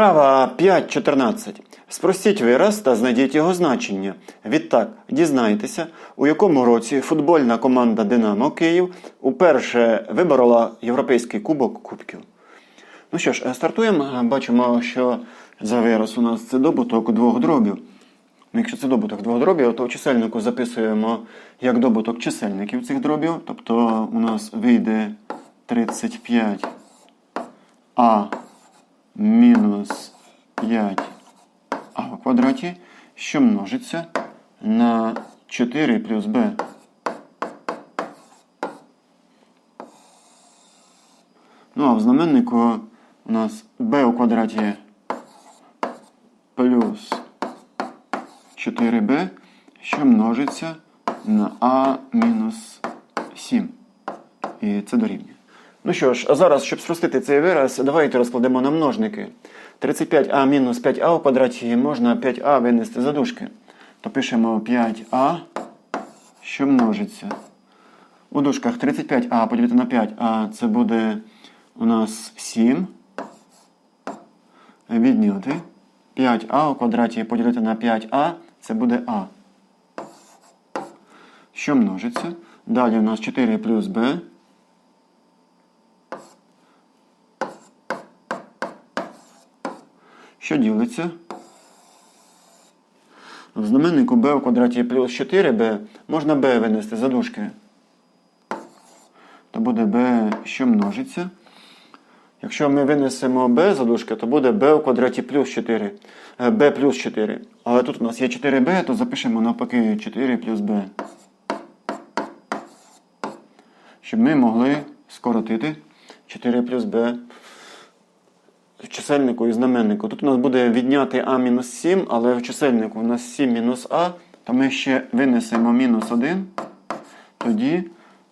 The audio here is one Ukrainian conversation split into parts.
Вправа 5.14. Спростіть вираз та знайдіть його значення. Відтак, дізнайтеся, у якому році футбольна команда Динамо Київ уперше виборола Європейський кубок кубків. Ну що ж, стартуємо. Бачимо, що за вираз у нас це добуток двох дробів. Ну, Якщо це добуток двох дробів, то у чисельнику записуємо як добуток чисельників цих дробів. Тобто у нас вийде 35 а мінус 5 а в квадраті, що множиться на 4 плюс b. Ну, а в знаменнику у нас b у квадраті плюс 4b, що множиться на а мінус 7. І це дорівнює. Ну що ж, а зараз, щоб спростити цей вираз, давайте розкладемо на множники. 35а мінус 5а у квадраті можна 5а винести за дужки. То пишемо 5а, що множиться. У дужках 35а поділити на 5а це буде у нас 7. Відняти. 5а у квадраті поділити на 5а це буде а. Що множиться? Далі у нас 4 плюс b. Що ділиться? В знаменнику b у квадраті плюс 4b можна b винести за дужки. То буде b, що множиться. Якщо ми винесемо b за дужки, то буде b у квадраті плюс 4. е, b плюс 4. Але тут у нас є 4b, то запишемо навпаки 4 плюс b. Щоб ми могли скоротити 4 плюс b в чисельнику і знаменнику. Тут у нас буде відняти а мінус 7, але в чисельнику у нас 7 мінус а, то ми ще винесемо мінус 1. Тоді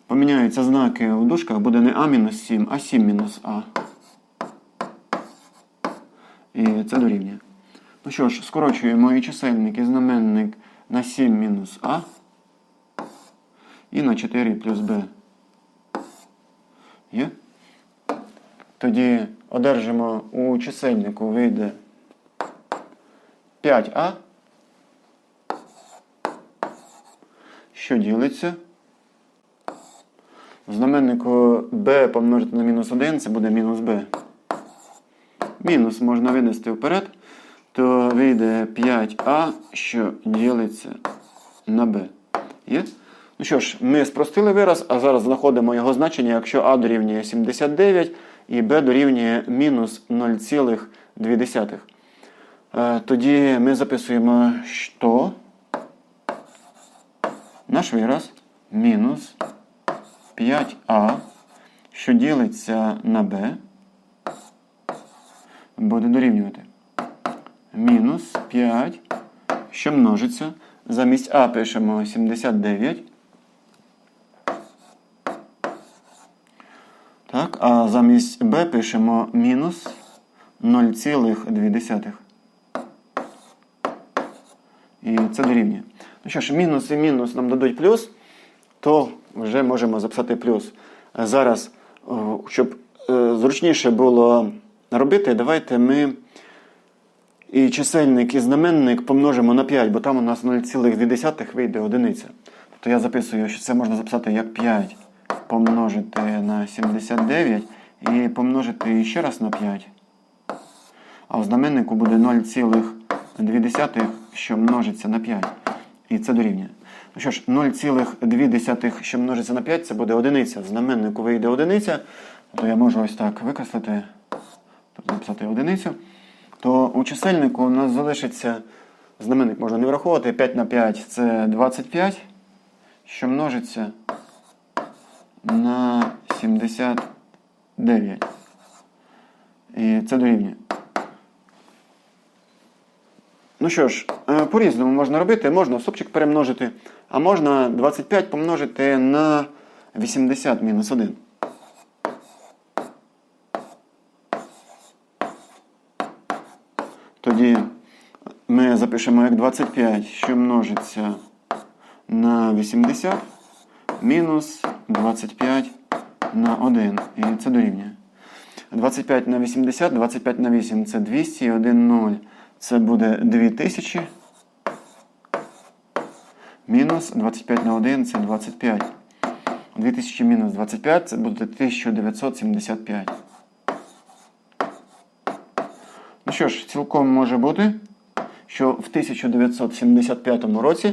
поміняються знаки у дужках, буде не а мінус 7, а 7 мінус а. І це дорівнює. Ну що ж, скорочуємо і чисельник, і знаменник на 7 мінус а. І на 4 плюс b. Є? Тоді одержимо у чисельнику вийде 5а, що ділиться. В знаменнику b помножити на мінус 1, це буде мінус b. Мінус можна винести вперед, то вийде 5а, що ділиться на b. Є? Ну що ж, ми спростили вираз, а зараз знаходимо його значення, якщо а дорівнює 79 і b дорівнює мінус 0,2. Е, Тоді ми записуємо, що наш вираз мінус 5а, що ділиться на b, буде дорівнювати. Мінус 5, що множиться. Замість а пишемо 79. Так, замість b пишемо мінус 0,2. І це дорівнює. Ну що ж, мінус і мінус нам дадуть плюс, то вже можемо записати плюс. Зараз, щоб е, зручніше було робити, давайте ми і чисельник, і знаменник помножимо на 5, бо там у нас 0,2 вийде одиниця. Тобто я записую, що це можна записати як 5 помножити на 79 і помножити ще раз на 5. А в знаменнику буде 0,2, що множиться на 5. І це дорівнює. Ну що ж, 0,2, що множиться на 5, це буде одиниця. В знаменнику вийде одиниця, то я можу ось так викреслити, тобто написати одиницю. То у чисельнику у нас залишиться, знаменник можна не враховувати, 5 на 5 це 25, що множиться на 79. І це дорівнює. Ну що ж, е, по-різному можна робити. Можна стопчик перемножити, а можна 25 помножити на 80 мінус 1. Тоді ми запишемо як 25, що множиться на 80 мінус 25 на 1. І це дорівнює. 25 на 80, 25 на 8 це 200, і 1 0. Це буде 2000. Мінус 25 на 1 це 25. 2000 мінус 25 це буде 1975. Ну що ж, цілком може бути, що в 1975 році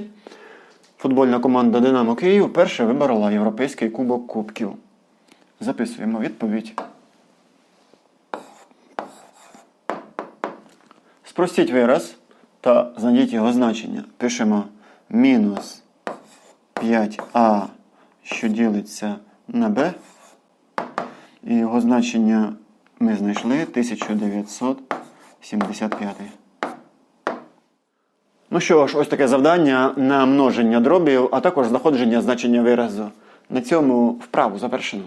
футбольна команда Динамо Київ вперше виборола Європейський кубок кубків. Записуємо відповідь. Спростіть вираз та знайдіть його значення. Пишемо мінус 5а, що ділиться на b. І його значення ми знайшли 1975. Ну що ж, ось таке завдання на множення дробів, а також знаходження значення виразу. На цьому вправу завершено.